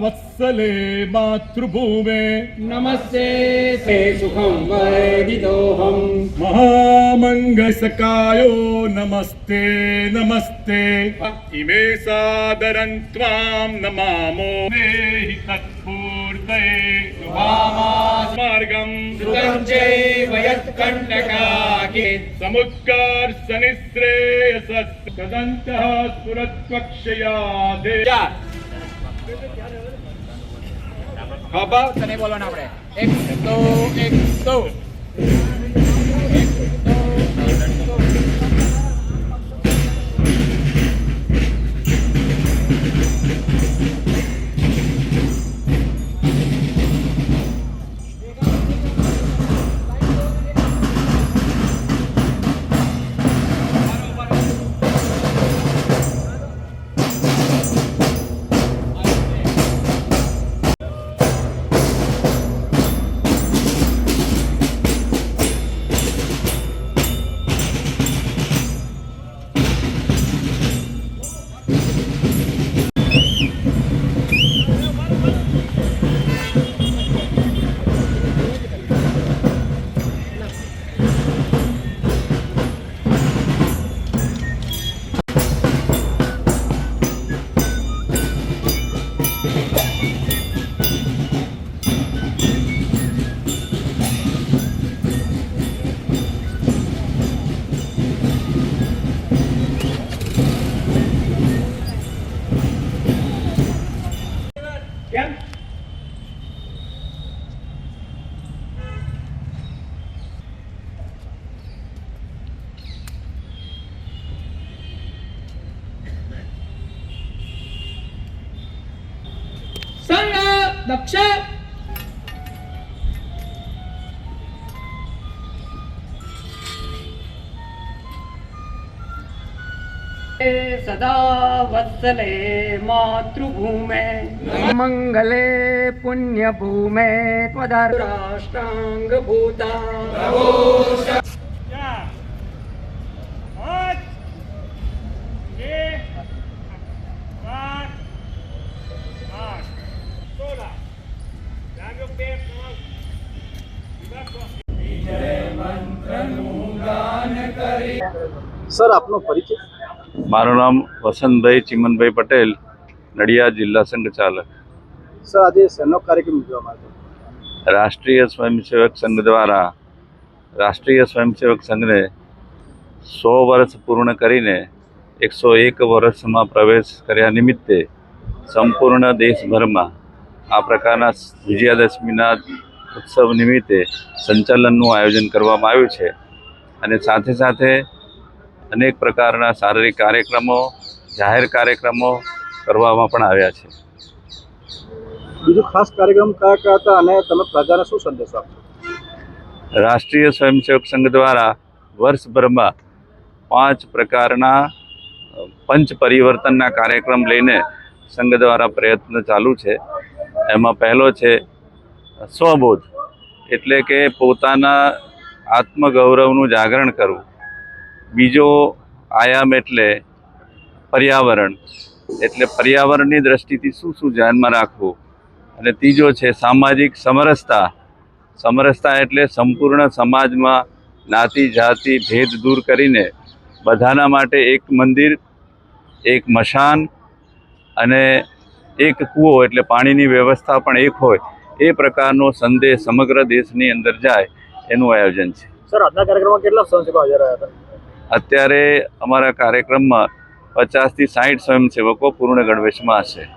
वत्सले मातृभूमे नमस्ते ते सुखं वर्धितोऽहम् महामङ्गसकायो नमस्ते नमस्ते इमे सादरं त्वां नमामो देहि तत्पूर्तये मार्गं सुतं चैव यत्कण्टकाके समुद्गार सनिश्रेयस सदन्तः स्फुरत्वक्षया ખબર તને બોલવાના આપણે એક દો એક દો sáng Sana, đập xe सदा वत्सले मातृभूमे मङ्गले पुण्यभूमे त्वदराष्टाङ्गभूता સર આપનો પરિચય મારું નામ વસંતભાઈ ચિમનભાઈ પટેલ નડિયાદ જિલ્લા સંઘ ચાલક. સર આજે શેનો કાર્યક્રમ ઉજવવામાં આવ્યો રાષ્ટ્રીય સ્વયંસેવક સંઘ દ્વારા રાષ્ટ્રીય સ્વયંસેવક સંઘને સો વર્ષ પૂર્ણ કરીને એકસો એક વર્ષમાં પ્રવેશ કર્યા નિમિત્તે સંપૂર્ણ દેશભરમાં આ પ્રકારના વિજયાદશમીના ઉત્સવ નિમિત્તે સંચાલનનું આયોજન કરવામાં આવ્યું છે. અને સાથે સાથે અનેક પ્રકારના શારીરિક કાર્યક્રમો જાહેર કાર્યક્રમો કરવામાં પણ આવ્યા છે. બીજું ખાસ કાર્યક્રમ કયા કયા હતા અને તમે પ્રજાને શું સંદેશો આપશો? રાષ્ટ્રીય સ્વયંસેવક સંઘ દ્વારા વર્ષભરમાં પાંચ પ્રકારના પંચ પરિવર્તનના કાર્યક્રમ લઈને સંઘ દ્વારા પ્રયત્ન ચાલુ છે. એમાં પહેલો છે સ્વબોધ એટલે કે પોતાના આત્મગૌરવનું જાગરણ કરવું. બીજો આયામ એટલે પર્યાવરણ. એટલે પર્યાવરણની દ્રષ્ટિથી શું શું ધ્યાનમાં રાખવું? અને ત્રીજો છે સામાજિક સમરસતા. સમરસતા એટલે સંપૂર્ણ સમાજમાં જ્ઞાતિ, જાતિ, ભેદ દૂર કરીને બધાના માટે એક મંદિર, એક મશાન અને એક કૂવો એટલે પાણીની વ્યવસ્થા પણ એક હોય. એ પ્રકારનો સંદેશ સમગ્ર દેશની અંદર જાય એનું આયોજન છે. સર, આજના કાર્યક્રમમાં કેટલા સ્વયંસેવકો હાજર રહ્યા હતા? અત્યારે અમારા કાર્યક્રમમાં પચાસથી સાઠ સ્વયંસેવકો પૂર્ણ ગણવેશમાં હશે